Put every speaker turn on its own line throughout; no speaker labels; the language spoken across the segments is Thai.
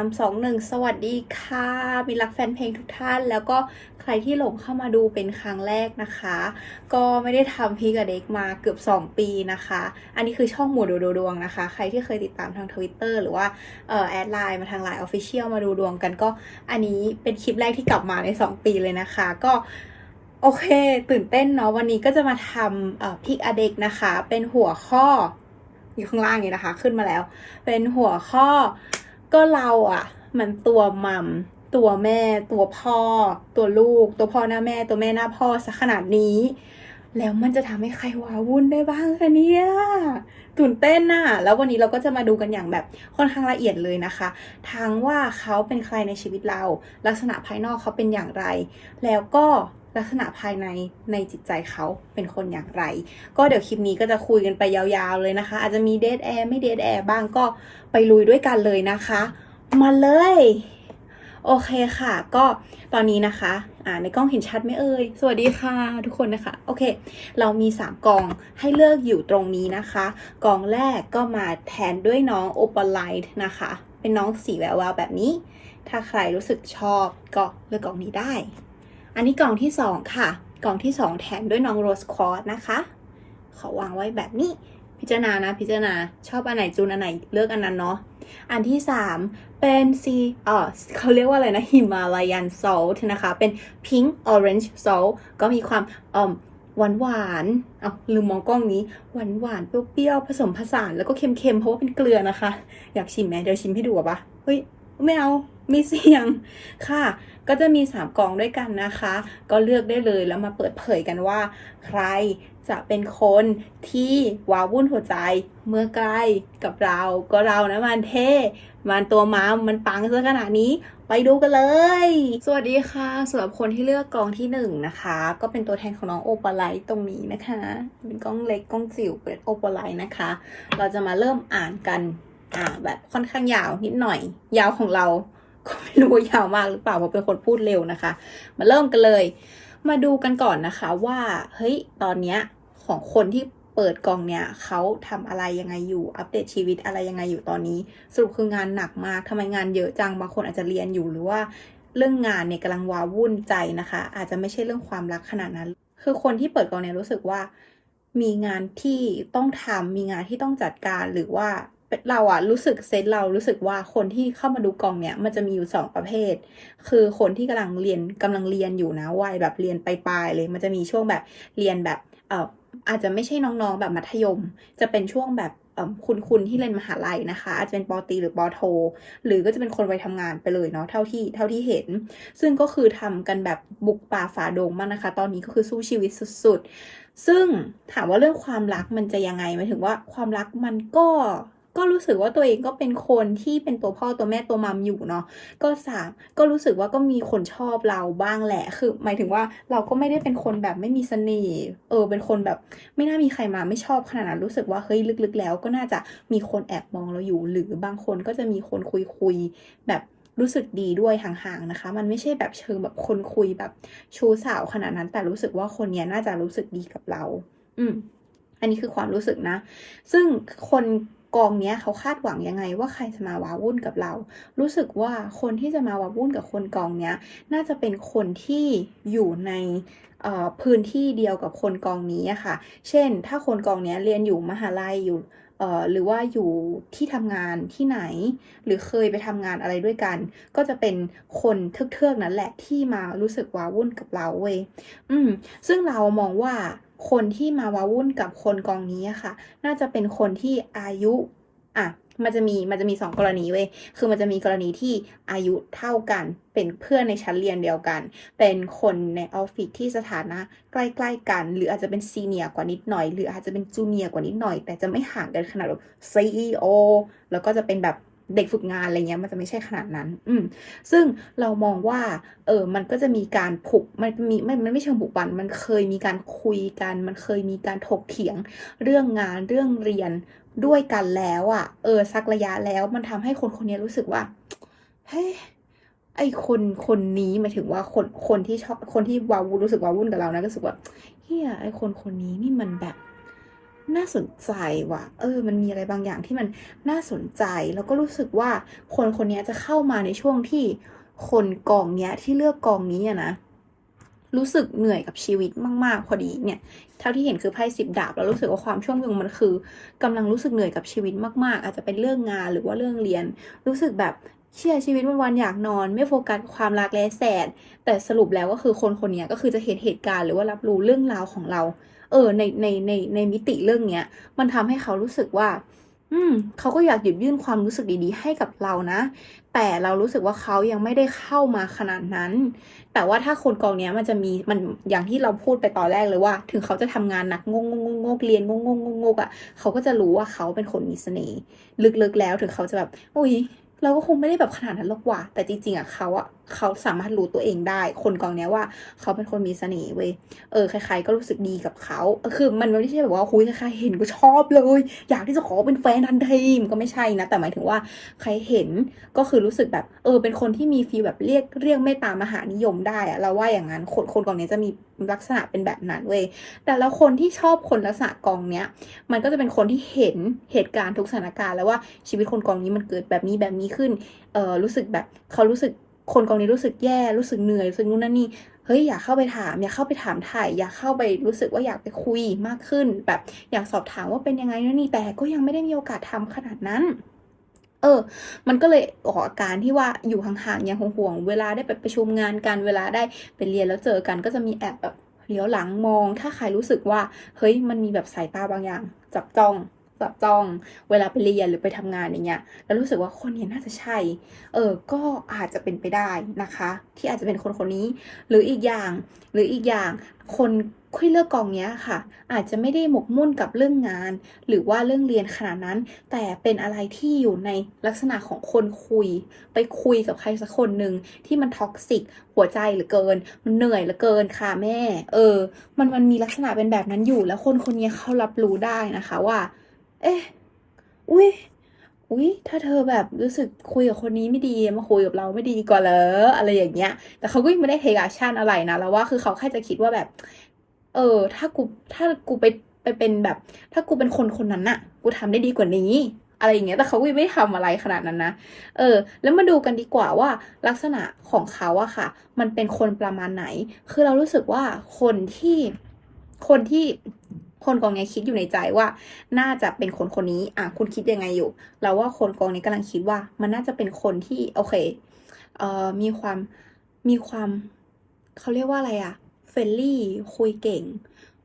ามสองหนึ่งสวัสดีค่ะมิตรรักแฟนเพลงทุกท่าน แล้วก็ใครที่หลงเข้ามาดูเป็นครั้งแรกนะคะ ก็ไม่ได้ทำพีกับเด็กมาเกือบ 2 ปีนะคะ อันนี้คือช่องหมูดูดูดวงนะคะ ใครที่เคยติดตามทางทวิตเตอร์หรือว่าเอ่อแอดไลน์มาทางไลน์ออฟฟิเชียลมาดูดวงกันก็อันนี้เป็นคลิปแรกที่กลับมาใน 2 ปีเลยนะคะ ก็โอเค ตื่นเต้นเนาะวันนี้ก็จะมาทำพิกอเด็กนะคะ เป็นหัวข้ออยู่ข้างล่างนี้นะคะ ขึ้นมาแล้ว เป็นหัวข้อ ก็เราอะมันตัวมัมตัวแม่ ตัวพ่อ ตัวลูก ตัวพ่อหน้าแม่ ตัวแม่หน้าพ่อซะขนาดนี้ แล้วมันจะทำให้ใครว้าวุ่นได้บ้างคะเนี่ยตื่นเต้นน่ะ แล้ววันนี้เราก็จะมาดูกันอย่างแบบค่อนข้างละเอียดเลยนะคะ ทั้งว่าเขาเป็นใครในชีวิตเรา ลักษณะภายนอกเขาเป็นอย่างไร แล้วก็ ลักษณะภายในในจิตใจเขาเป็นคนอย่างไร ก็เดี๋ยวคลิปนี้ก็จะคุยกันไปยาวๆเลยนะคะ อาจจะมีเดทแอร์ไม่เดทแอร์บ้างก็ไปลุยด้วยกันเลยนะคะ มาเลย โอเคค่ะ ก็ตอนนี้นะคะอ่าในกล้องเห็นชัดไหมเอ่ย สวัสดีค่ะทุกคนนะคะ โอเค เรามี 3กองให้เลือกอยู่ตรงนี้นะคะ กองแรกก็มาแทนด้วยน้องโอปอลไลท์นะคะ เป็นน้องสีแวววาวแบบนี้ ถ้าใครรู้สึกชอบก็เลือกกองนี้ได้ อันนี้กล่องที่2ค่ะ กล่องที่2แถมด้วยน้องโรสควอตนะคะขอวางไว้แบบนี้ พิจารณานะพิจารณาชอบอันไหนจูนอันไหนเลือกอันนั้นเนาะอันที่ 3 เป็นซีเออเขาเรียกว่าอะไรนะฮิมาลายันซอลต์นะคะ เป็น Pink Orange Salt ก็มีความอ่อหวานหวานเอาลืมมองกล้องนี้ หวานหวานเปรี้ยวๆ ผสมผสานแล้วก็เค็มๆ เพราะว่าเป็นเกลือนะคะ อยากชิมไหมเดี๋ยวชิมให้ดูอะปะเฮ้ย ไม่เอา มีเสียงค่ะ ก็จะมี 3กองด้วยกันนะคะ ก็เลือกได้เลยแล้วมาเปิดเผยกันว่า ใครจะเป็นคนที่ว้าวุ่นหัวใจเมื่อใกล้กับเราก็เรานะมันเท่มันตัวม้ามันปังซะขนาดนี้ไปดูกันเลย สวัสดีค่ะสำหรับคนที่เลือกกองที่หนึ่งนะคะ ก็เป็นตัวแทนของน้องโอปอลไลท์ตรงนี้นะคะ เป็นกล้องเล็กกล้องจิ๋วเป็นโอปอลไลท์นะคะ เราจะมาเริ่มอ่านกันอ่าแบบค่อนข้างยาวนิดหน่อย ยาวของเรา ไม่รู้ยาวมากหรือเปล่าเพราะเป็นคนพูดเร็วนะคะ มาเริ่มกันเลย มาดูกันก่อนนะคะว่าเฮ้ยตอนเนี้ยของคนที่เปิดกองเนี้ยเขาทำอะไรยังไงอยู่อัปเดตชีวิตอะไรยังไงอยู่ตอนนี้ สรุปคืองานหนักมากทำไมงานเยอะจังบางคนอาจจะเรียนอยู่หรือว่าเรื่องงานเนี่ยกำลังว้าวุ่นใจนะคะ อาจจะไม่ใช่เรื่องความรักขนาดนั้น คือคนที่เปิดกองเนี่ยรู้สึกว่า มีงานที่ต้องทำมีงานที่ต้องจัดการหรือว่า เราอะรู้สึกเซนเรารู้สึกว่าคนที่เข้ามาดูกองเนี่ย มันจะมีอยู่สองประเภท คือคนที่กำลังเรียนกำลังเรียนอยู่นะวัยแบบเรียนปลายๆเลย มันจะมีช่วงแบบเรียนแบบเอ่ออาจจะไม่ใช่น้องๆแบบมัธยม จะเป็นช่วงแบบคุณคุณที่เรียนมหาลัยนะคะ อาจจะเป็นปอต.ีหรือปอโท หรือก็จะเป็นคนวัยทำงานไปเลยเนาะเท่าที่เท่าที่เห็น ซึ่งก็คือทำกันแบบบุกป่าฝ่าดงมากนะคะ ตอนนี้ก็คือสู้ชีวิตสุดๆ ซึ่งถามว่าเรื่องความรักมันจะยังไงหมายถึงว่าความรักมันก็ ก็รู้สึกว่าตัวเองก็เป็นคนที่เป็นตัวพ่อตัวแม่ตัวมัมอยู่เนาะก็สามก็รู้สึกว่าก็มีคนชอบเราบ้างแหละคือ หมายถึงว่าเราก็ไม่ได้เป็นคนแบบไม่มีเสน่ห์เออ เป็นคนแบบ ไม่น่ามีใครมาไม่ชอบขนาดนั้นรู้สึกว่าเฮ้ยลึกๆ แล้วก็น่าจะมีคนแอบมองเราอยู่ หรือบางคนก็จะมีคนคุยๆแบบรู้สึกดีด้วยห่างๆนะคะ มันไม่ใช่แบบเชิงแบบคนคุยแบบชูสาวขนาดนั้น แต่รู้สึกว่าคนเนี้ยน่าจะรู้สึกดีกับเรา อืม อันนี้คือความรู้สึกนะ ซึ่งคน กองเนี้ยเขาคาดหวังยังไงว่าใครจะมาว้าวุ่นกับเรา รู้สึกว่าคนที่จะมาว้าวุ่นกับคนกองเนี้ยน่าจะเป็นคนที่อยู่ในพื้นที่เดียวกับคนกองนี้ค่ะ เช่น ถ้าคนกองนี้เรียนอยู่มหาลัยอยู่หรือว่าอยู่ที่ทำงานที่ไหน หรือเคยไปทำงานอะไรด้วยกัน ก็จะเป็นคนเทือกๆนั้นแหละที่มารู้สึกว้าวุ่นกับเราเว้ยอืมซึ่งเรามองว่า คนที่มาวาวุ่นกับคนกองนี้ค่ะ น่าจะเป็นคนที่อายุอะมันจะมีมันจะมีสองกรณีเว้ย คือมันจะมีกรณีที่อายุเท่ากัน เป็นเพื่อนในชั้นเรียนเดียวกัน เป็นคนในออฟฟิศที่สถานะใกล้ๆกัน หรืออาจจะเป็นซีเนียร์กว่านิดหน่อย หรืออาจจะเป็นจูเนียร์กว่านิดหน่อย แต่จะไม่ห่างกันขนาดแบบ CEO แล้วก็จะเป็นแบบ เด็กฝึกงานอะไรเงี้ยมันจะไม่ใช่ขนาดนั้น อืมซึ่งเรามองว่า เออมันก็จะมีการผูกมันมีไม่มันไม่เชิงผูกพัน มันเคยมีการคุยกัน มันเคยมีการถกเถียง เรื่องงานเรื่องเรียนด้วยกันแล้วอะ่ะ เออสักระยะแล้วมันทำให้คนคนนี้รู้สึกว่าเฮ้ยไอคนคนนี้หมายถึงว่าคนคนที่ชอบคนที่วาวุ่นรู้สึกวาวุ่นกับเรานะก็รู้สึกว่าเฮียไอคนคนนี้นี่มันแบบ น่าสนใจว่ะ เออ มันมีอะไรบางอย่างที่มันน่าสนใจ แล้วก็รู้สึกว่าคนคนนี้จะเข้ามาในช่วงที่คนกองเนี้ยที่เลือกกองนี้อะนะรู้สึกเหนื่อยกับชีวิตมาก ๆ พอดีเนี่ย เท่าที่เห็นคือไพ่สิบดาบ แล้วรู้สึกว่าความช่วงหนึ่งมันคือกำลังรู้สึกเหนื่อยกับชีวิตมาก ๆ อาจจะเป็นเรื่องงานหรือว่าเรื่องเรียน รู้สึกแบบเชื่อชีวิตวันๆอยากนอน ไม่โฟกัสความรักและแสดแต่สรุปแล้วก็คือคนคนนี้ก็คือจะเห็นเหตุการณ์หรือว่ารับรู้เรื่องราวของเรา เออในในในในมิติเรื่องเนี้ยมันทำให้เขารู้สึกว่า อืมเขาก็อยากหยิบยื่นความรู้สึกดีๆ ให้กับเรานะ แต่เรารู้สึกว่าเขายังไม่ได้เข้ามาขนาดนั้น แต่ว่าถ้าคนกองเนี้ยมันจะมีมันอย่างที่เราพูดไปตอนแรกเลยว่า ถึงเขาจะทำงานหนักงงงงงงเรียนงงงงงงอะเขาก็จะรู้ว่าเขาเป็นคนมีเสน่ห์ลึกๆแล้วถึงเขาจะแบบอุ้ยเราก็คงไม่ได้แบบขนาดนั้นหรอกว่ะแต่จริงๆอะเขาอะ เขาสามารถรู้ตัวเองได้ คนกองเนี้ยว่า เขาเป็นคนมีเสน่ห์เว้ยเออใครๆก็รู้สึกดีกับเขาคือ มันไม่ใช่แบบว่าคุยใครๆเห็นก็ชอบเลย อยากที่จะขอเป็นแฟนทันทีมนก็ไม่ใช่นะ แต่หมายถึงว่าใครเห็นก็คือรู้สึกแบบ เออ เป็นคนที่มีฟีลแบบเรียกเรียกเมตตามหานิยมได้อะเราว่าอย่างนั้นคนคนกองนี้จะมีลักษณะเป็นแบบนั้นเว้ยแต่แล้วคนที่ชอบคนลักษณะกองเนี้ย มันก็จะเป็นคนที่เห็นเหตุการณ์ทุกสถานการณ์แล้วว่าชีวิตคนกองนี้มันเกิดแบบนี้แบบนี้ขึ้นเออรู้สึกแบบเขารู้สึก คนกองนี้รู้สึกแย่รู้สึกเหนื่อยรู้สึกนู่นนั่นนี่เฮ้ยอยากเข้าไปถามอยากเข้าไปถามถ่าย อยากเข้าไปรู้สึกว่าอยากไปคุยมากขึ้น แบบอยากสอบถามว่าเป็นยังไงนู่นนี่แต่ก็ยังไม่ได้มีโอกาสทำขนาดนั้นเออ มันก็เลยออกอาการที่ว่าอยู่ห่างๆยังห่วงๆ เวลาได้ไปประชุมงานกัน เวลาได้ไปเรียนแล้วเจอกัน ก็จะมีแอบแบบเลี้ยวหลังมอง ถ้าใครรู้สึกว่า เฮ้ย มันมีแบบสายตาบางอย่าง จับจ้อง จับจ้องเวลาไปเรียนหรือไปทำงานอย่างเงี้ยแล้วรู้สึกว่าคนนี้น่าจะใช่ เออ ก็อาจจะเป็นไปได้นะคะ ที่อาจจะเป็นคนคนนี้ หรืออีกอย่าง หรืออีกอย่าง คนคุยเลือกกองเนี้ยค่ะ อาจจะไม่ได้หมกมุ่นกับเรื่องงาน หรือว่าเรื่องเรียนขนาดนั้น แต่เป็นอะไรที่อยู่ในลักษณะของคนคุย ไปคุยกับใครสักคนหนึ่งที่มันท็อกซิกหัวใจเหลือเกิน มันเหนื่อยเหลือเกินค่ะแม่ เออ มันมันมีลักษณะเป็นแบบนั้นอยู่แล้วคนคนนี้เขารับรู้ได้นะคะว่า เอ๊ะ อุ้ยอุ้ยถ้าเธอแบบรู้สึกคุยกับคนนี้ไม่ดีมาคุยกับเราไม่ดีกว่าเหรออะไรอย่างเงี้ย แต่เขาก็ยังไม่ได้เทคแอคชั่นอะไรนะแล้วว่าคือเขาแค่จะคิดว่าแบบ เออ ถ้ากูถ้ากูไปไปเป็นแบบ ถ้ากูเป็นคนคนนั้นน่ะ กูทำได้ดีกว่านี้ อะไรอย่างเงี้ย แต่เขาก็ยังไม่ได้ทำอะไรขนาดนั้นนะ เออ แล้วมาดูกันดีกว่าว่าลักษณะของเขาอะค่ะ มันเป็นคนประมาณไหน คือเรารู้สึกว่าคนที่คนที่ คนกองนี้คิดอยู่ในใจว่า น่าจะเป็นคนคนนี้ อะคุณคิดยังไงอยู่ เราว่าคนกองนี้กำลังคิดว่า มันน่าจะเป็นคนที่โอเค เอ่อ มีความ มีความ เขาเรียกว่าอะไรอะเฟรนลี่คุยเก่ง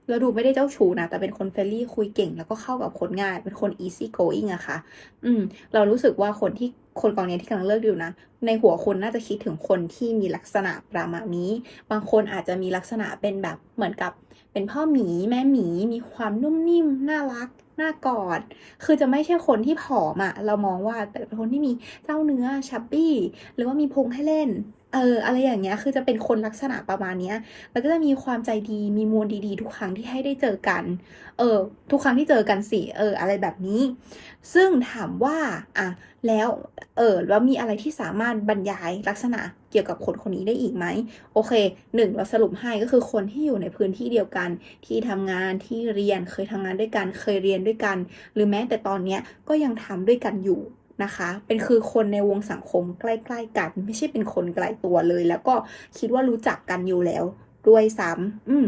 แล้วดูไม่ได้เจ้าชู้นะ แต่เป็นคนเฟรนลี่คุยเก่ง แล้วก็เข้ากับคนง่าย เป็นคน easy going อะค่ะ อืม เรารู้สึกว่าคนที่คนกองนี้ที่กำลังเลือกอยู่นะ ในหัวคุณน่าจะคิดถึงคนที่มีลักษณะประมาณนี้ บางคนอาจจะมีลักษณะเป็นแบบเหมือนกับ เป็นพ่อหมีแม่หมีมีความนุ่มนิ่มน่ารักน่ากอด คือจะไม่ใช่คนที่ผอมอะเรามองว่าแต่เป็นคนที่มีเจ้าเนื้อ chubby หรือว่ามีพุงให้เล่น เออ อะไรอย่างเงี้ย คือจะเป็นคนลักษณะประมาณเนี้ยแล้วก็จะมีความใจดี มีมวลดีๆ ทุกครั้งที่ให้ได้เจอกัน เออ ทุกครั้งที่เจอกันสิ เออ อะไรแบบนี้ ซึ่งถามว่า อะ แล้ว เออ แล้วมีอะไรที่สามารถบรรยายลักษณะ กี่ยวกับคนคนนี้ได้อีกไหมโอเคหนึ่งเราสรุปให้ก็คือคนที่อยู่ในพื้นที่เดียวกัน ที่ทำงานที่เรียนเคยทำงานด้วยกันเคยเรียนด้วยกัน หรือแม้แต่ตอนเนี้ยก็ยังทำด้วยกันอยู่นะคะ เป็นคือคนในวงสังคมใกล้ๆกัน ไม่ใช่เป็นคนไกลตัวเลย แล้วก็คิดว่ารู้จักกันอยู่แล้วด้วยซ้ำอืม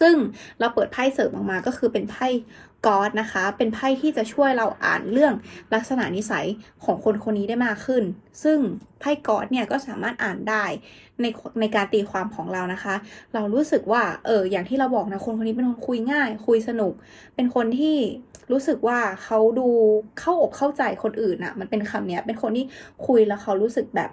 ซึ่งเราเปิดไพ่เสริมออกมาก็คือเป็นไพ่ กอดนะคะ เป็นไพ่ที่จะช่วยเราอ่านเรื่องลักษณะนิสัยของคนคนนี้ได้มากขึ้น ซึ่งไพ่กอดเนี่ยก็สามารถอ่านได้ในในการตีความของเรานะคะ เรารู้สึกว่าเอออย่างที่เราบอกนะคนคนนี้เป็นคนคุยง่าย คุยสนุก เป็นคนที่รู้สึกว่าเขาดูเข้าอกเข้าใจคนอื่นอะมันเป็นคำเนี้ยเป็นคนที่คุยแล้วเขารู้สึกแบบ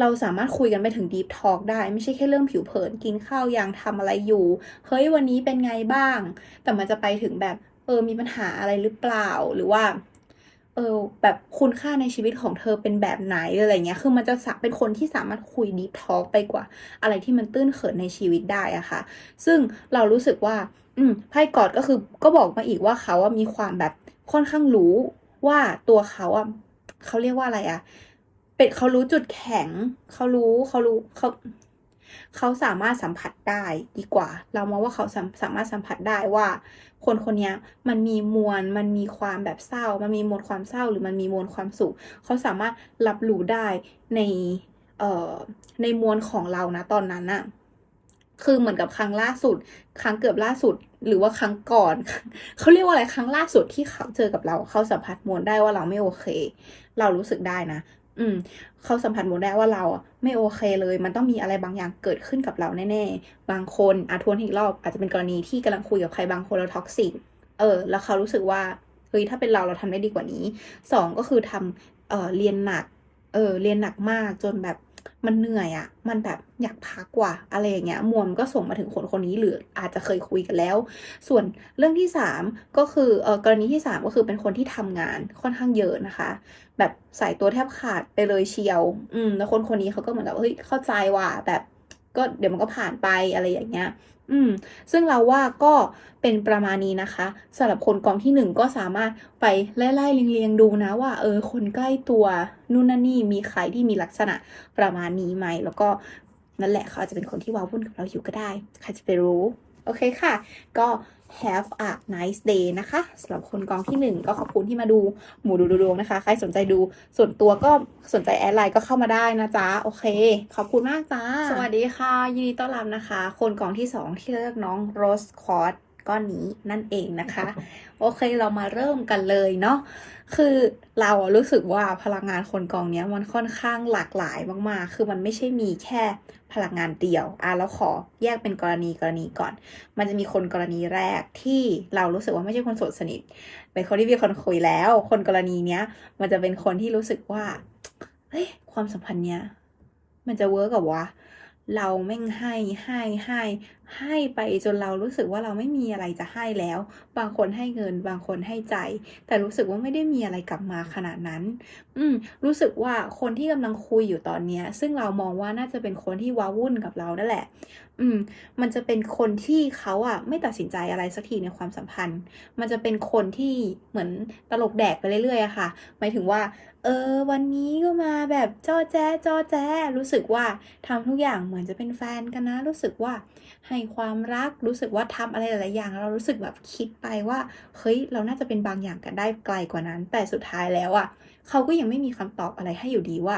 เราสามารถคุยกันไปถึง deep talk ได้ไม่ใช่แค่เรื่องผิวเผินกินข้าวยังทำอะไรอยู่ เฮ้ยวันนี้เป็นไงบ้าง แต่มันจะไปถึงแบบ เออมีปัญหาอะไรหรือเปล่าหรือว่าเออแบบคุณค่าในชีวิตของเธอเป็นแบบไหนอะไรเงี้ย คือมันจะสะเป็นคนที่สามารถคุย deep talk ไปกว่า อะไรที่มันตื้นเขินในชีวิตได้อะค่ะ ซึ่งเรารู้สึกว่า อืมไพ่กอดก็คือก็บอกมาอีกว่าเขาอะมีความแบบค่อนข้างรู้ว่าตัวเขาอะเขาเรียกว่าอะไรอะเป็นเขารู้จุดแข็ง เขารู้เขารู้เขาเขาสามารถสัมผัสได้ดีกว่า เรามองว่าเขาสามารถสัมผัสได้ว่า คนคนนี้มันมีมวล มันมีความแบบเศร้า มันมีมวลความเศร้า หรือมันมีมวลความสุข เขาสามารถรับรู้ได้ในเอ่อในมวลของเรานะตอนนั้นอะคือเหมือนกับครั้งล่าสุด ครั้งเกือบล่าสุด หรือว่าครั้งก่อน เขาเรียกว่าอะไรครั้งล่าสุดที่เขาเจอกับเรา เขาสัมผัสมวลได้ว่าเราไม่โอเค เรารู้สึกได้นะ อืม เขาสัมผัสหมดได้ว่าเราไม่โอเคเลย มันต้องมีอะไรบางอย่างเกิดขึ้นกับเราแน่ๆ บางคนอาทวนอีกรอบ อาจจะเป็นกรณีที่กำลังคุยกับใครบางคนแล้วท็อกซิก เออ แล้วเขารู้สึกว่า เฮ้ย ถ้าเป็นเราเราทำได้ดีกว่านี้ สองก็คือทำเออเรียนหนัก เออ เรียนหนักมากจนแบบ มันเหนื่อยอะมันแบบอยากพักกว่าอะไรอย่างเงี้ยมวลมันก็ส่งมาถึงคนคนนี้หรืออาจจะเคยคุยกันแล้ว ส่วนเรื่องที่สามก็คือเออกรณีที่สามก็คือเป็นคนที่ทำงานค่อนข้างเยอะนะคะ แบบใส่ตัวแทบขาดไปเลยเชียว อืมแล้วคนคนนี้เขาก็เหมือนกับเฮ้ยเข้าใจว่าแบบก็เดี๋ยวมันก็ผ่านไปอะไรอย่างเงี้ย อืม ซึ่งเราว่าก็เป็นประมาณนี้นะคะสำหรับคนกองที่หนึ่งก็สามารถไปไล่ๆเลียงๆดูนะว่า เออ คนใกล้ตัวนู่นนั่นนี่มีใครที่มีลักษณะประมาณนี้ไหม แล้วก็นั่นแหละเขาอาจจะเป็นคนที่ว้าวุ่นกับเราอยู่ก็ได้ใครจะไปรู้ โอเคค่ะ ก็ have a nice day นะคะสำหรับคนกองที่หนึ่งก็ขอบคุณที่มาดูหมูดูดูดวงนะคะ ใครสนใจดูส่วนตัวก็สนใจแอดไลน์ก็เข้ามาได้นะจ๊ะ โอเค ขอบคุณมากจ้า สวัสดีค่ะ ยินดีต้อนรับนะคะ คนกองที่สองที่เลือกน้องโรสคอร์ด ก้อนนี้นั่นเองนะคะ โอเคเรามาเริ่มกันเลยเนาะคือเรารู้สึกว่าพลังงานคนกองเนี้ยมันค่อนข้างหลากหลายมากๆ คือมันไม่ใช่มีแค่พลังงานเดียวอะเราขอแยกเป็นกรณีกรณีก่อน มันจะมีคนกรณีแรกที่เรารู้สึกว่าไม่ใช่คนสดสนิทเป็นคนที่มีคนคุยแล้ว คนกรณีเนี้ยมันจะเป็นคนที่รู้สึกว่าเฮ้ยความสัมพันธ์เนี้ยมันจะเวิร์กกับวะเราแม่งให้ให้ให้ ให้ไปจนเรารู้สึกว่าเราไม่มีอะไรจะให้แล้ว บางคนให้เงิน บางคนให้ใจ แต่รู้สึกว่าไม่ได้มีอะไรกลับมาขนาดนั้น อืม รู้สึกว่าคนที่กำลังคุยอยู่ตอนเนี้ย ซึ่งเรามองว่าน่าจะเป็นคนที่ว้าวุ่นกับเรานั่นแหละ อืม มันจะเป็นคนที่เขาอะ ไม่ตัดสินใจอะไรสักทีในความสัมพันธ์ มันจะเป็นคนที่เหมือนตลกแดกไปเรื่อยๆอะค่ะ หมายถึงว่า เออ วันนี้ก็มาแบบจอแจจอแจรู้สึกว่าทำทุกอย่างเหมือนจะเป็นแฟนกันนะ รู้สึกว่าให้ความรัก รู้สึกว่าทำอะไรหลายๆอย่างเรารู้สึกแบบคิดไปว่า เฮ้ย เราน่าจะเป็นบางอย่างกันได้ไกลกว่านั้น แต่สุดท้ายแล้วอะเขาก็ยังไม่มีคำตอบอะไรให้อยู่ดีว่า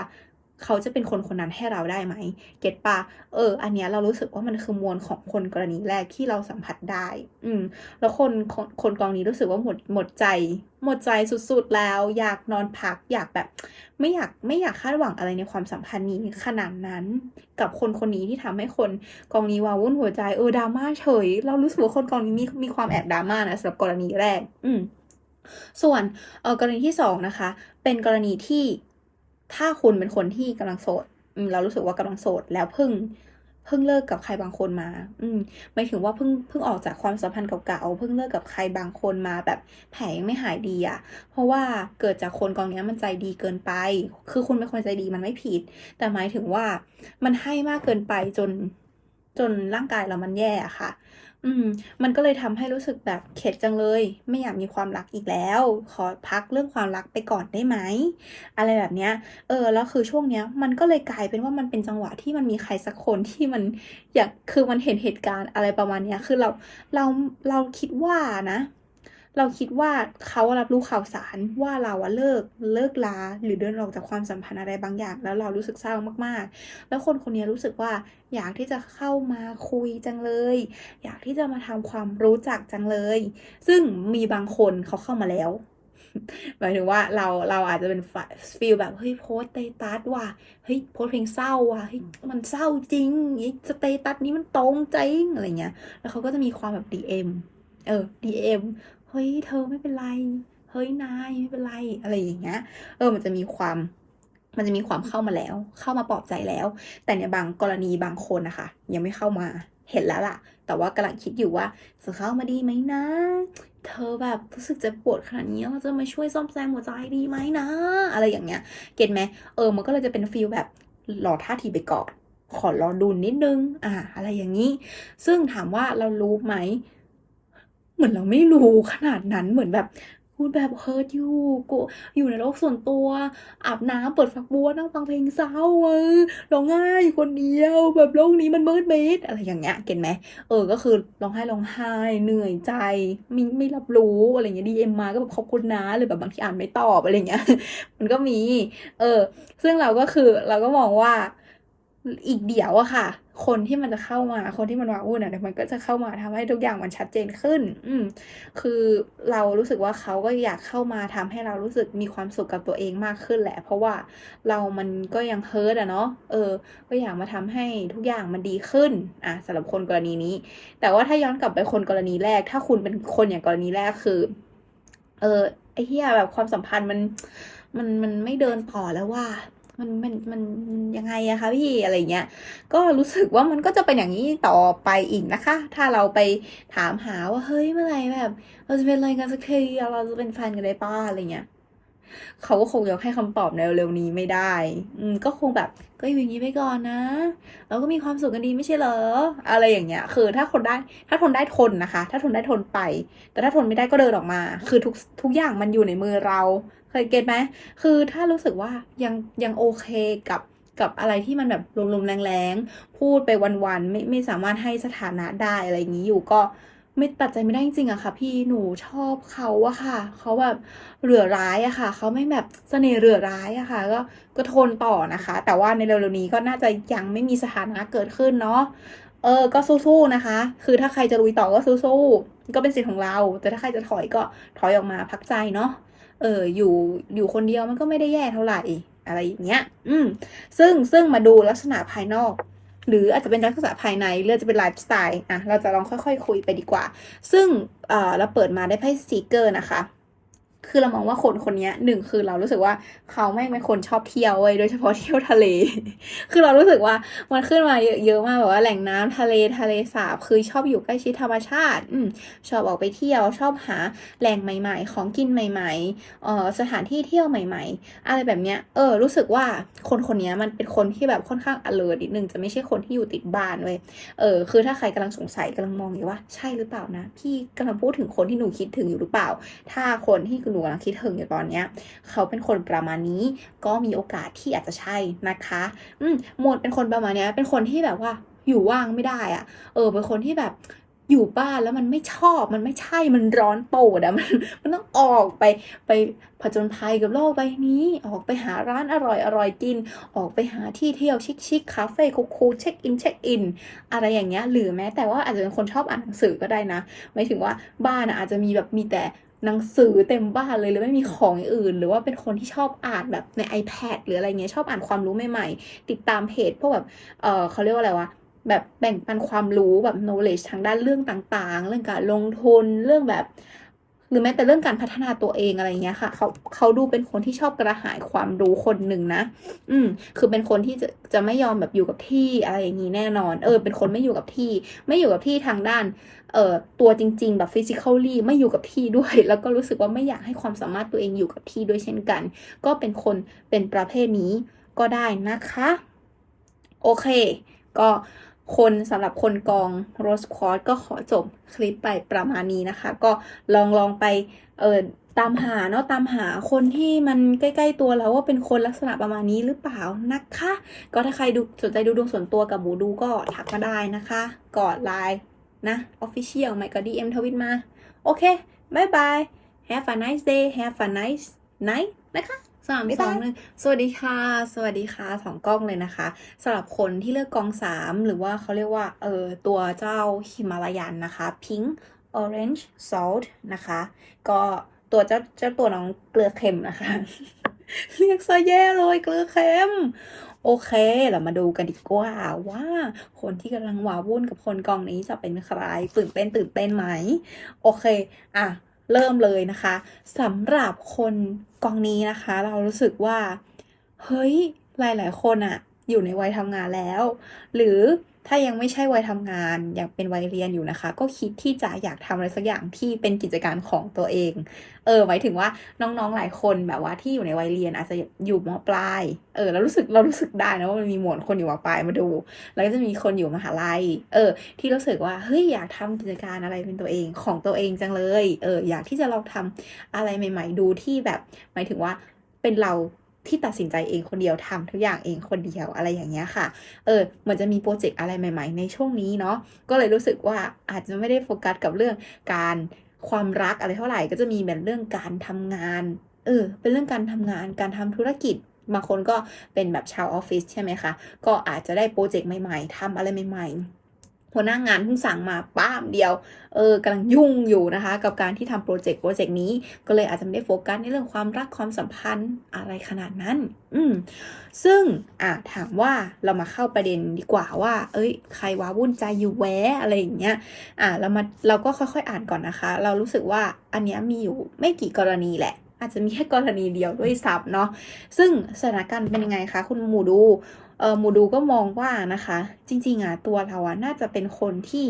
เขาจะเป็นคนคนนั้นให้เราได้ไหม เก็ตปะเออ อันเนี้ยเรารู้สึกว่ามันคือมวลของคนกรณีแรกที่เราสัมผัสได้ อืม แล้วคนคนคนกองนี้รู้สึกว่าหมดหมดใจ หมดใจสุดๆแล้ว อยากนอนพัก อยากแบบ ไม่อยากไม่อยากคาดหวังอะไรในความสัมพันธ์นี้ขนาดนั้น กับคนคนนี้ที่ทำให้คนกองนี้วาวุ่นหัวใจ เออดราม่าเฉย เรารู้สึกว่าคนกองนี้มีมีความแอบดราม่านะสำหรับกรณีแรก อืมส่วนออกรณีที่สองนะคะ เป็นกรณีที่ ถ้าคุณเป็นคนที่กำลังโสดเรารู้สึกว่ากำลังโสดแล้วเพิ่งเพิ่งเลิกกับใครบางคนมา อืมหมายถึงว่าเพิ่งเพิ่งออกจากความสัมพันธ์เก่าๆ เพิ่งเลิกกับใครบางคนมาแบบแผลยังไม่หายดีอะ่ะ เพราะว่าเกิดจากคนกองนี้มันใจดีเกินไป คือคุณเป็นคนใจดีมันไม่ผิด แต่หมายถึงว่ามันให้มากเกินไปจนจนร่างกายเรามันแย่อะค่ะ อืม มันก็เลยทำให้รู้สึกแบบเข็ดจังเลย ไม่อยากมีความรักอีกแล้ว ขอพักเรื่องความรักไปก่อนได้ไหม อะไรแบบเนี้ย เออ แล้วคือช่วงเนี้ย มันก็เลยกลายเป็นว่ามันเป็นจังหวะที่มันมีใครสักคนที่มันอยาก คือมันเห็นเหตุการณ์อะไรประมาณเนี้ย คือเรา เรา เราคิดว่านะ เราคิดว่าเขารับรู้ข่าวสารว่าเราอะเลิกเลิกลาหรือเดินออกจากความสัมพันธ์อะไรบางอย่าง แล้วเรารู้สึกเศร้ามากๆ แล้วคนคนนี้รู้สึกว่าอยากที่จะเข้ามาคุยจังเลย อยากที่จะมาทำความรู้จักจังเลย ซึ่งมีบางคนเขาเข้ามาแล้วหมายถึงว่าเราเราอาจจะเป็นฟีลแบบเฮ้ยโพสเตตัสว่ะเฮ้ยโพสเพลงเศร้าว่ะเฮ้ยมันเศร้าจริงสเตตัสนี้มันตรงจริงอะไรเงี้ยแล้วเขาก็จะมีความแบบ DM เออ DM เฮ้ยเธอไม่เป็นไร เฮ้ยนายไม่เป็นไรอะไรอย่างเงี้ย เออมันจะมีความมันจะมีความเข้ามาแล้ว เข้ามาปลอบใจแล้ว แต่ในบางกรณีบางคนนะคะ ยังไม่เข้ามาเห็นแล้วล่ะ แต่ว่ากำลังคิดอยู่ว่าจะเข้ามาดีไหมนะ เธอแบบรู้สึกจ็บปวดขนาดนี้เราจะมาช่วยซ่อมแซมหัวใจดีไหมนะ อะไรอย่างเงี้ย เก็ตไหมเออ มันก็เลยจะเป็นฟีลแบบรอท่าทีไปก่อนขอรอดูนิดนึง อ่า อะไรอย่างนี้ ซึ่งถามว่าเรารู้ไหม เหมือนเราไม่รู้ขนาดนั้นเหมือนแบบพูดแบบเฮิร์ตอยู่กูอยู่ในโลกส่วนตัว อาบน้ำเปิดฝักบัวนั่งฟังเพลงเศร้าเออร้องไห้อยู่คนเดียว แบบโลกนี้มันมืดมิดอะไรอย่างเงี้ยเก็ตไหมเออก็คือร้องไห้ร้องไห้เหนื่อยใจไม่ไม่รับรู้อะไรเงี้ยดีเอ็มมาก็แบบขอบคุณนะหรือแบบบางทีอ่านไม่ตอบอะไรเงี้ยมันก็มี เออ ซึ่งเราก็คือเราก็มองว่า อีกเดี๋ยวอะค่ะ คนที่มันจะเข้ามา คนที่มันวาวุ่นอะเดี๋ยวมันก็จะเข้ามาทำให้ทุกอย่างมันชัดเจนขึ้น อืมคือเรารู้สึกว่าเขาก็อยากเข้ามาทำให้เรารู้สึกมีความสุขกับตัวเองมากขึ้นแหละ เพราะว่าเรามันก็ยังเฮิร์ตอะเนาะ เออ ก็อยากมาทำให้ทุกอย่างมันดีขึ้น อะสำหรับคนกรณีนี้ แต่ว่าถ้าย้อนกลับไปคนกรณีแรก ถ้าคุณเป็นคนอย่างกรณีแรกคือ เออไอ้เหี้ยแบบความสัมพันธ์มัน มันมันไม่เดินต่อแล้วว่า มันมันมันยังไงอะคะพี่อะไรเงี้ย ก็รู้สึกว่ามันก็จะเป็นอย่างนี้ต่อไปอีกนะคะ ถ้าเราไปถามหาว่าเฮ้ยเมื่อไหร่แบบเราจะเป็นอะไรกันสักทีเราจะเป็นแฟนกันได้ป้าอะไรเงี้ยเขาก็คงยังให้คำตอบในเร็วๆนี้ไม่ได้ อืมก็คงแบบก็อยู่อย่างนี้ไปก่อนนะ เราก็มีความสุขกันดีไม่ใช่เหรอ อะไรอย่างเงี้ย คือถ้าคนได้ ถ้าทนได้ทนนะคะ ถ้าทนได้ทนไป แต่ถ้าทนไม่ได้ก็เดินออกมา คือทุกทุกอย่างมันอยู่ในมือเรา เคยเก็ตไหมคือถ้ารู้สึกว่ายังยังโอเคกับกับอะไรที่มันแบบลมๆแรงๆ พูดไปวันๆ ไม่ไม่สามารถให้สถานะได้อะไรอย่างนี้อยู่ก็ไม่ตัดใจไม่ได้จริงๆอะค่ะ พี่หนูชอบเขาอะค่ะ เขาแบบเหลือร้ายอะค่ะ เขาไม่แบบเสน่ห์เหลือร้ายอะค่ะ ก็ก็ทนต่อนะคะ แต่ว่าในเร็วๆนี้ก็น่าจะยังไม่มีสถานะเกิดขึ้นเนาะเออ ก็สู้ๆนะคะ คือถ้าใครจะลุยต่อก็สู้ๆ ก็เป็นสิทธิ์ของเรา แต่ถ้าใครจะถอยก็ถอยออกมาพักใจเนาะ เอออยู่อยู่คนเดียวมันก็ไม่ได้แย่เท่าไหร่อะไรอย่างเงี้ย อืม ซึ่งซึ่งมาดูลักษณะภายนอก หรืออาจจะเป็นลักษณะภายในหรืออาจะเป็นไลฟ์สไตล์อะเราจะลองค่อยๆคุยไปดีกว่า ซึ่งเออเราเปิดมาได้ไพ่สติกเกอร์นะคะ คือเรามองว่าคนคนนี้หนึ่งคือเรารู้สึกว่าเขาไม่งเป็นคนชอบเที่ยวเว้ยโดยเฉพาะเที่ยวทะเล คือเรารู้สึกว่ามันขึ้นมาเยอะๆมากแบบว่าแหล่งน้ำทะเลทะเลสาบ คือชอบอยู่ใกล้ชิดธรรมชาติ อืชอบออกไปเที่ยวชอบหาแหล่งใหม่ ๆ ของกินใหม่ๆเอ่อสถานที่เที่ยวใหม่ ๆ อะไรแบบเนี้ยเออรู้สึกว่าคนคนนี้มันเป็นคนที่แบบค่อนข้าง alert นิดนึงจะไม่ใช่คนที่อยู่ติดบ้านเว้ยเออคือถ้าใครกำลังสงสัยกำลังมองอยู่ว่าใช่หรือเปล่านะพี่กำลังพูดถึงคนที่หนูคิดถึงอยู่หรือเปล่า ถ้าคนที่หนูกำลังคิดถึงอยู่ตอนเนี้ย เขาเป็นคนประมาณนี้ ก็มีโอกาสที่อาจจะใช่นะคะ อืมหมดเป็นคนประมาณเนี้ย เป็นคนที่แบบว่าอยู่ว่างไม่ได้อะเออ เป็นคนที่แบบอยู่บ้านแล้วมันไม่ชอบมันไม่ใช่มันร้อนโปดอะมันมันต้องออกไปไปผจญภัยกับโลกใบนี้ ออกไปหาร้านอร่อยอร่อยกิน ออกไปหาที่เที่ยวชิคชิคคาเฟ่คูคูเช็คอินเช็คอินอะไรอย่างเงี้ยหรือแม้แต่ว่าอาจจะเป็นคนชอบอ่านหนังสือก็ได้นะหมายถึงว่าบ้านอะอาจจะมีแบบมีแต่ หนังสือเต็มบ้านเลยหรือไม่มีของอื่น หรือว่าเป็นคนที่ชอบอ่านแบบใน iPad หรืออะไรเงี้ยชอบอ่านความรู้ใหม่ๆ ติดตามเพจพวกแบบเออเขาเรียกว่าอะไรวะแบบแบ่งปันความรู้แบบ knowledge ทางด้านเรื่องต่างๆ เรื่องการลงทุนเรื่องแบบ หรือแม้แต่เรื่องการพัฒนาตัวเองอะไรเงี้ยค่ะ เขาเขาดูเป็นคนที่ชอบกระหายความรู้คนหนึ่งนะ อืม คือเป็นคนที่จะจะไม่ยอมแบบอยู่กับที่อะไรอย่างนี้แน่นอน เออ เป็นคนไม่อยู่กับที่ ไม่อยู่กับที่ทางด้าน เอ่อตัวจริง ๆ แบบ physically ไม่อยู่กับที่ด้วย แล้วก็รู้สึกว่าไม่อยากให้ความสามารถตัวเองอยู่กับที่ด้วยเช่นกัน ก็เป็นคนเป็นประเภทนี้ก็ได้นะคะ โอเค ก็คนสำหรับคนกอง Rose Quartz ก็ขอจบคลิปไปประมาณนี้นะคะ ก็ลองลองไปเออตามหาเนาะตามหาคนที่มันใกล้ ๆ ตัวเราว่าเป็นคนลักษณะประมาณนี้หรือเปล่านะคะ ก็ถ้าใครดูสนใจดูดวงส่วนตัวกับบูดูก็ทักมาได้นะคะกอดไลน์ นะ Official ไม่ก็ DM ทวิตมา โอเคบายบาย Have a nice day Have a nice night นะคะสาม
บ๊าย
ส
บา
อยงหนึ่งสวัสดีค่ะ สวัสดีค่ะสองกล้องเลยนะคะสำหรับคนที่เลือกกองสามหรือว่าเขาเรียกว่าเออตัวเจ้าฮิมาลายันนะคะ Pink Orange Salt นะคะ ก็ตัวเจ้าเจ้าตัวน้องเกลือเค็มนะคะ เรียกซะแย่เลยเกลือเค็ม โอเคเรามาดูกันดีกว่าว่าคนที่กำลังว้าวุ่นกับคนกองนี้จะเป็นใครตื่นเต้นตื่นเต้นไหม โอเค อะ เริ่มเลยนะคะสำหรับคนกองนี้นะคะ เรารู้สึกว่า เฮ้ย หลาย ๆ คนอะอยู่ในวัยทำงานแล้ว หรือ ถ้ายังไม่ใช่วัยทำงานยังเป็นวัยเรียนอยู่นะคะ ก็คิดที่จะอยากทำอะไรสักอย่างที่เป็นกิจการของตัวเอง เออหมายถึงว่าน้องๆหลายคนแบบว่าที่อยู่ในวัยเรียนอาจจะอยู่มปลายเออแล้วรู้สึกเรารู้สึกได้นะว่ามันมีหมวดคนอยู่มปลายมาดู แล้วก็จะมีคนอยู่มหาลัย เออ ที่รู้สึกว่าเฮ้ยอยากทำกิจการอะไรเป็นตัวเองของตัวเองจังเลย เอออยากที่จะลองทำอะไรใหม่ ๆ ดูที่แบบ หมายถึงว่าเป็นเรา ที่ตัดสินใจเองคนเดียวทำทุกอย่างเองคนเดียวอะไรอย่างเงี้ยค่ะ เออเหมือนจะมีโปรเจกต์อะไรใหม่ ๆ ในช่วงนี้เนาะ ก็เลยรู้สึกว่าอาจจะไม่ได้โฟกัสกับเรื่องการความรักอะไรเท่าไหร่ ก็จะมีแบบเรื่องการทำงาน เออ เป็นเรื่องการทำงาน การทำธุรกิจ บางคนก็เป็นแบบชาวออฟฟิศใช่ไหมคะ ก็อาจจะได้โปรเจกต์ใหม่ ๆทำอะไรใหม่ ๆ หัวหน้างานเพิ่งสั่งมาป้ามเดียว เออกำลังยุ่งอยู่นะคะ กับการที่ทำโปรเจกต์โปรเจกต์นี้ก็เลยอาจจะไม่ได้โฟกัสในเรื่องความรักความสัมพันธ์อะไรขนาดนั้น อืมซึ่งอะถามว่าเรามาเข้าประเด็นดีกว่าว่า เอ้ย ใครว้าวุ่นใจอยู่แวะอะไรอย่างเงี้ยอะเรามาเราก็ค่อยๆอ่านก่อนนะคะ เรารู้สึกว่าอันเนี้ยมีอยู่ไม่กี่กรณีแหละอาจจะมีแค่กรณีเดียวด้วยซ้ำเนาะซึ่งสถานการณ์เป็นยังไงคะ คุณหมูดู เออมูดูก็มองว่านะคะ จริงๆอะตัวเราอะน่าจะเป็นคนที่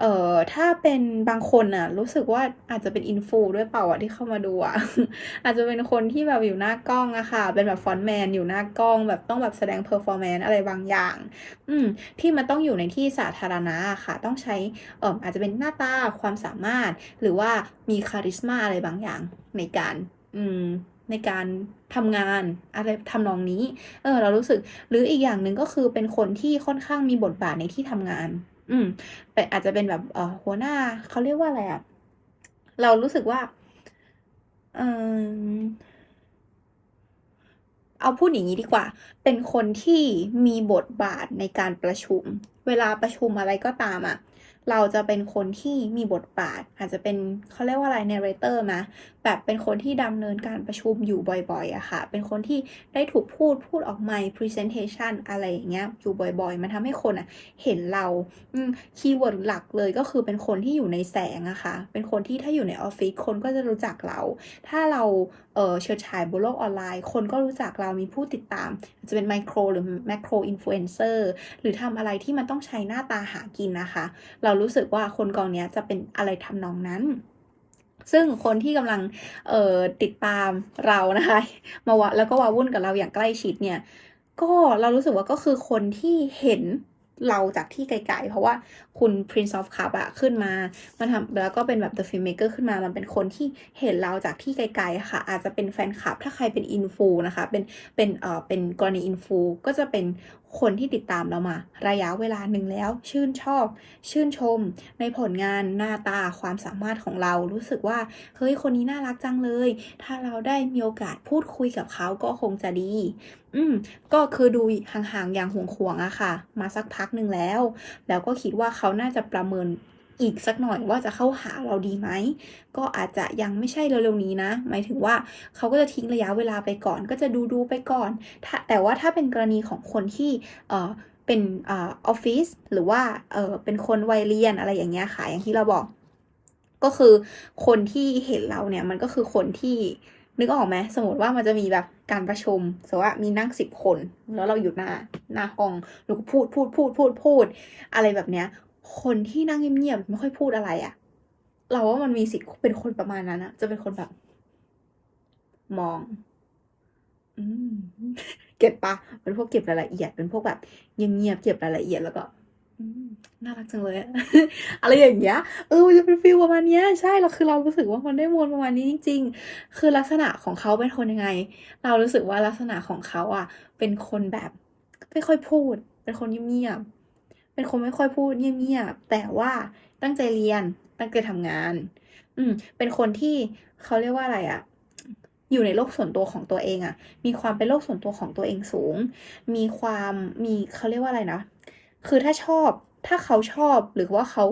เอ่อถ้าเป็นบางคนอะ รู้สึกว่าอาจจะเป็นอินฟูด้วยเปล่าอะที่เข้ามาดูอะอาจจะเป็นคนที่แบบอยู่หน้ากล้องอะค่ะ เป็นแบบฟอนต์แมนอยู่หน้ากล้องแบบต้องแบบแสดงเพอร์ฟอร์แมนซ์อะไรบางอย่าง อืมที่มันต้องอยู่ในที่สาธารณะอะค่ะ ต้องใช้เอ่ออาจจะเป็นหน้าตาความสามารถ หรือว่ามีคาริสมาอะไรบางอย่างในการ อืม ในการทำงานอะไรทำนองนี้ เออ เรารู้สึก หรืออีกอย่างหนึ่งก็คือเป็นคนที่ค่อนข้างมีบทบาทในที่ทำงาน อืมแต่อาจจะเป็นแบบเออหัวหน้าเขาเรียกว่าอะไรอะเรารู้สึกว่า เออเอาพูดอย่างนี้ดีกว่า เป็นคนที่มีบทบาทในการประชุม เวลาประชุมอะไรก็ตามอะเราจะเป็นคนที่มีบทบาท อาจจะเป็นเขาเรียกว่าอะไร narrator นะ แบบเป็นคนที่ดำเนินการประชุมอยู่บ่อยๆอะค่ะ เป็นคนที่ได้ถูกพูดพูดออกมา presentation อะไรอย่างเงี้ยอยู่บ่อยๆ มันทำให้คนอะเห็นเราคีย์เวิร์ดหลักเลยก็คือเป็นคนที่อยู่ในแสงอะค่ะ เป็นคนที่ถ้าอยู่ในออฟฟิศคนก็จะรู้จักเรา ถ้าเราเออเชิดฉายบนโลกออนไลน์ คนก็รู้จักเรามีผู้ติดตาม จะเป็นไมโครหรือแมโครอินฟลูเอนเซอร์หรือทำอะไรที่มันต้องใช้หน้าตาหากินนะคะ เรารู้สึกว่าคนกองนี้จะเป็นอะไรทำนองนั้น ซึ่งคนที่กำลังเออติดตามเรานะคะมาวะแล้วก็วาวุ่นกับเราอย่างใกล้ชิดเนี่ยก็เรารู้สึกว่าก็คือคนที่เห็นเราจากที่ไกลๆ เพราะว่า คุณ Prince of Cup อะขึ้นมา มันทำแล้วก็เป็นแบบ The Filmmaker ขึ้นมา มันเป็นคนที่เห็นเราจากที่ไกลๆค่ะ อาจจะเป็นแฟนคลับ ถ้าใครเป็นอินฟูนะคะ เป็น เป็นเอ่อ เป็นกรณีอินฟูก็จะเป็นคนที่ติดตามเรามา ระยะเวลาหนึ่งแล้ว ชื่นชอบ ชื่นชม ในผลงานหน้าตาความสามารถของเรา รู้สึกว่า เฮ้ย คนนี้น่ารักจังเลย ถ้าเราได้มีโอกาสพูดคุยกับเขาก็คงจะดี อืม ก็คือดูห่างๆอย่างห่วงๆอะค่ะ มาสักพักหนึ่งแล้ว แล้วก็คิดว่าเขาาน่าจะประเมินอีกสักหน่อยว่าจะเข้าหาเราดีไหม ก็อาจจะยังไม่ใช่เร็วๆนี้นะ หมายถึงว่าเขาก็จะทิ้งระยะเวลาไปก่อน ก็จะดูดูๆไปก่อนแต่ว่าถ้าเป็นกรณีของคนที่เอ่อเป็นออฟฟิศหรือว่าเออเป็นคนวัยเรียนอะไรอย่างเงี้ยค่ะอย่างที่เราบอก ก็คือคนที่เห็นเราเนี่ยมันก็คือคนที่นึกออกไหมสมมติว่ามันจะมีแบบการประชุมสมมติว่ามีนั่งสิบคน แล้วเราอยู่หน้าหน้าห้องแล้วก็พูดพูดพูดพูดพูด อะไรแบบเนี้ย คนที่นั่งเงียบๆไม่ค่อยพูดอะไรอะเราว่ามันมีสิทธิ์เป็นคนประมาณนั้นอะจะเป็นคนแบบ มอง อืมเก็บปะเป็นพวกเก็บรายละเอียดเป็นพวกแบบเงียบๆเก็บรายละเอียดแล้วก็น่ารักจังเลยอะไรอย่างเงี้ยเออจะเป็นฟีลประมาณเนี้ยใช่เราคือเรารู้สึกว่ามันได้มวลประมาณนี้จริง ๆ คือลักษณะของเขาเป็นคนยังไง เรารู้สึกว่าลักษณะของเขาอะ เป็นคนแบบไม่ค่อยพูด เป็นคนเงียบๆ เป็นคนไม่ค่อยพูดเงียบๆแต่ว่าตั้งใจเรียนตั้งใจทำงาน อืม เป็นคนที่เขาเรียกว่าอะไรอะอยู่ในโลกส่วนตัวของตัวเองอะมีความเป็นโลกส่วนตัวของตัวเองสูง มีความมีเขาเรียกว่าอะไรนะ คือถ้าชอบถ้าเขาชอบหรือว่าเขา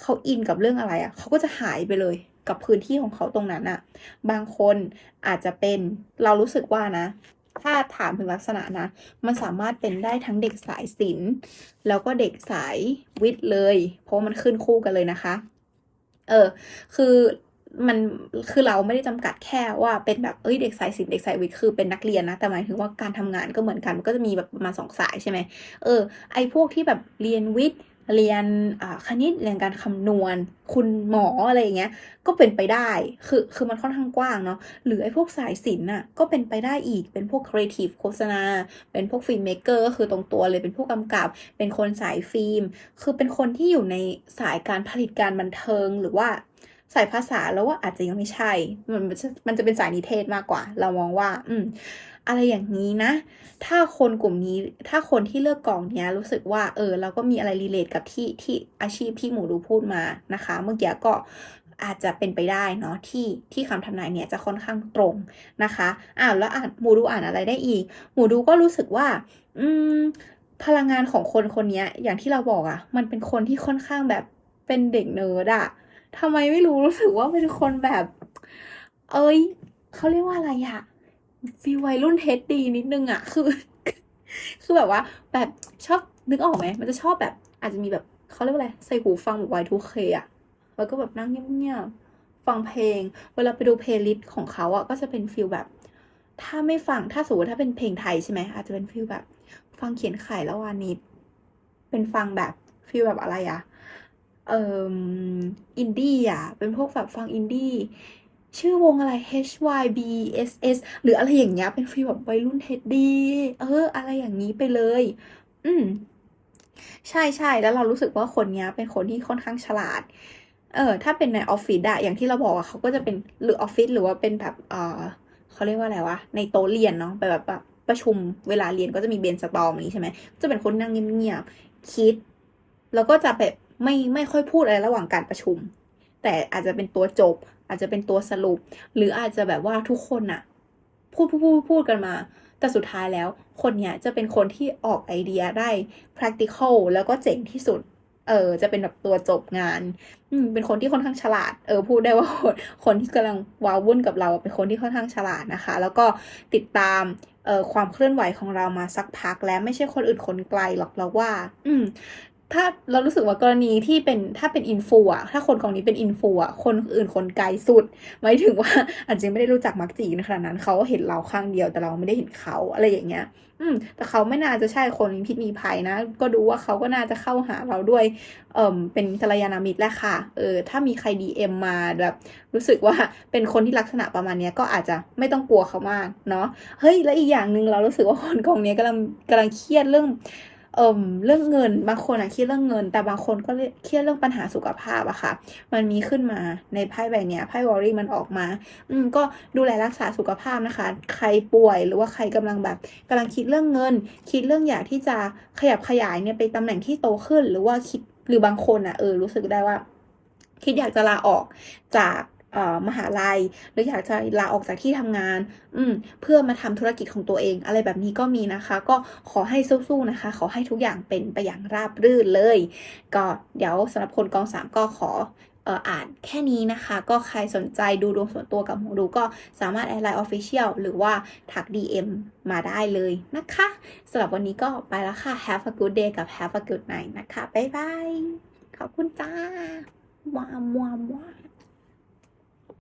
เขาอินกับเรื่องอะไรอะเขาก็จะหายไปเลยกับพื้นที่ของเขาตรงนั้นอะบางคนอาจจะเป็นเรารู้สึกว่านะ ถ้าถามถึงลักษณะนะ มันสามารถเป็นได้ทั้งเด็กสายศิลป์แล้วก็เด็กสายวิทย์เลย เพราะมันขึ้นคู่กันเลยนะคะ เออ คือมันคือเราไม่ได้จำกัดแค่ว่าเป็นแบบเอ้ยเด็กสายศิลป์เด็กสายวิทย์คือเป็นนักเรียนนะ แต่หมายถึงว่าการทำงานก็เหมือนกันมันก็จะมีแบบประมาณสองสายใช่ไหมเออไอพวกที่แบบเรียนวิทย์ เรียนคณิตเรียนการคำนวณ คุณหมออะไรอย่างเงี้ย ก็เป็นไปได้ คือคือมันค่อนข้างกว้างเนาะ หรือไอ้พวกสายศิลป์น่ะ ก็เป็นไปได้อีก เป็นพวกครีเอทีฟโฆษณา เป็นพวกฟิล์มเมกเกอร์ก็คือตรงตัวเลย เป็นพวกกำกับ เป็นคนสายฟิล์ม คือเป็นคนที่อยู่ในสายการผลิตการบันเทิงหรือว่าสายภาษาแล้วว่าอาจจะยังไม่ใช่ มันมันจะมันจะเป็นสายนิเทศมากกว่า เรามองว่า อืม อะไรอย่างนี้นะ ถ้าคนกลุ่มนี้ถ้าคนที่เลือกกองเนี้ยรู้สึกว่าเออเราก็มีอะไรรีเลทกับที่ที่อาชีพที่หมูดูพูดมานะคะ เมื่อกี้ก็อาจจะเป็นไปได้เนาะที่ที่คำทำนายเนี่ยจะค่อนข้างตรงนะคะอ่าแล้วอ่านหมูดูอ่านอะไรได้อีก หมูดูก็รู้สึกว่า อืมพลังงานของคนคนนี้อย่างที่เราบอกอะ่ะ มันเป็นคนที่ค่อนข้างแบบเป็นเด็กเนิร์ดอะทำไมไม่รู้รู้สึกว่าเป็นคนแบบ เอ้ยเขาเรียกว่าอะไรอะ ฟีลวัยรุ่นเทสดีนิดนึงอะคือ คือแบบว่า แบบชอบนึกออกไหมมันจะชอบแบบ อาจจะมีแบบเขาเรียกว่าอะไร ใส่หูฟังแบบ Y2K อะแล้วก็แบบนั่งเงียบๆฟังเพลง เวลาไปดูเพลย์ลิสต์ของเขาอะก็จะเป็นฟีลแบบ ถ้าไม่ฟังถ้าสมมติถ้าเป็นเพลงไทยใช่ไหมอาจจะเป็นฟีลแบบ ฟังเขียนไข่แล้ววานิดเป็นฟังแบบฟีลแบบอะไรอะเอ่ออินดี้อะเป็นพวกแบบฟังอินดี้ ชื่อวงอะไร H Y B S S หรืออะไรอย่างเงี้ย เป็นฟีลแบบวัยรุ่นเท็ดดี้เออ อะไรอย่างนี้ไปเลย อืม ใช่ใช่แล้วเรารู้สึกว่าคนเนี้ย เป็นคนที่ค่อนข้างฉลาด เออ ถ้าเป็นในออฟฟิศอะอย่างที่เราบอกอะเขาก็จะเป็นหรือออฟฟิศหรือว่าเป็นแบบเออเขาเรียกว่าอะไรวะ ในโต๊ะเรียนเนาะไปแบบแบบประชุมเวลาเรียนก็จะมีเบนสตอมนี้ใช่ไหมจะเป็นคนนั่งเงียบๆคิด แล้วก็จะแบบไม่ไม่ค่อยพูดอะไรระหว่างการประชุม แต่อาจจะเป็นตัวจบ อาจจะเป็นตัวสรุป หรืออาจจะแบบว่าทุกคนอะพูดพูดพูดพูดกันมา แต่สุดท้ายแล้วคนเนี้ยจะเป็นคนที่ออกไอเดียได้ practical แล้วก็เจ๋งที่สุด เออ จะเป็นแบบตัวจบงาน อืม เป็นคนที่ค่อนข้างฉลาด เออ พูดได้ว่าคนคนที่กำลังว้าวุ่นกับเราเป็นคนที่ค่อนข้างฉลาดนะคะ แล้วก็ติดตามเอ่อความเคลื่อนไหวของเรามาสักพักแล้วไม่ใช่คนอื่นคนไกลหรอกเราว่า อืม ถ้าเรารู้สึกว่ากรณีที่เป็นถ้าเป็นอินฟูอะถ้าคนกองนี้เป็นอินฟูอะคนอื่นคนไกลสุดหมายถึงว่าอาจจะไม่ได้รู้จักมักจีในขนาดนั้นเขาเห็นเราข้างเดียวแต่เราไม่ได้เห็นเขาอะไรอย่างเงี้ย อืม แต่เขาไม่น่าจะใช่คนมีพิษมีภัยนะ ก็ดูว่าเขาก็น่าจะเข้าหาเราด้วย เอ่มเป็นกัลยาณมิตรแหละค่ะ เออ ถ้ามีใครดีเอ็มมาแบบรู้สึกว่าเป็นคนที่ลักษณะประมาณนี้ก็อาจจะไม่ต้องกลัวเขามากเนาะเฮ้ยและอีกอย่างหนึ่งเรารู้สึกว่าคนกองนี้กำลังกำลังเครียดเรื่อง เอ่มเรื่องเงินบางคนอะเครียดเรื่องเงิน แต่บางคนก็เครียดเรื่องปัญหาสุขภาพอะค่ะ มันมีขึ้นมาในไพ่ใบเนี้ยไพ่วอรี่มันออกมา อืมก็ดูแลรักษาสุขภาพนะคะ ใครป่วยหรือว่าใครกำลังแบบกำลังคิดเรื่องเงิน คิดเรื่องอยากที่จะขยับขยายเนี่ยไปตำแหน่งที่โตขึ้น หรือว่าคิดหรือบางคนอะเออรู้สึกได้ว่า คิดอยากจะลาออกจาก มหาลัย หรืออยากจะลาออกจากที่ทำงาน อืเพื่อมาทำธุรกิจของตัวเอง อะไรแบบนี้ก็มีนะคะ ก็ขอให้สู้ๆนะคะ ขอให้ทุกอย่างเป็นไปอย่างราบรื่นเลย ก็เดี๋ยวสำหรับคนกองสามก็ขออ่านแค่นี้นะคะ ก็ใครสนใจดูดวงส่วนตัวกับหมอดูก็สามารถแอดไลน์ออฟฟิเชียลหรือว่าทัก DM มาได้เลยนะคะสำหรับวันนี้ก็ไปแล้วค่ะ Have a good day กับ Have a good night นะคะ บ๊ายบาย ขอบคุณจ้าว้าวว้าวว้าว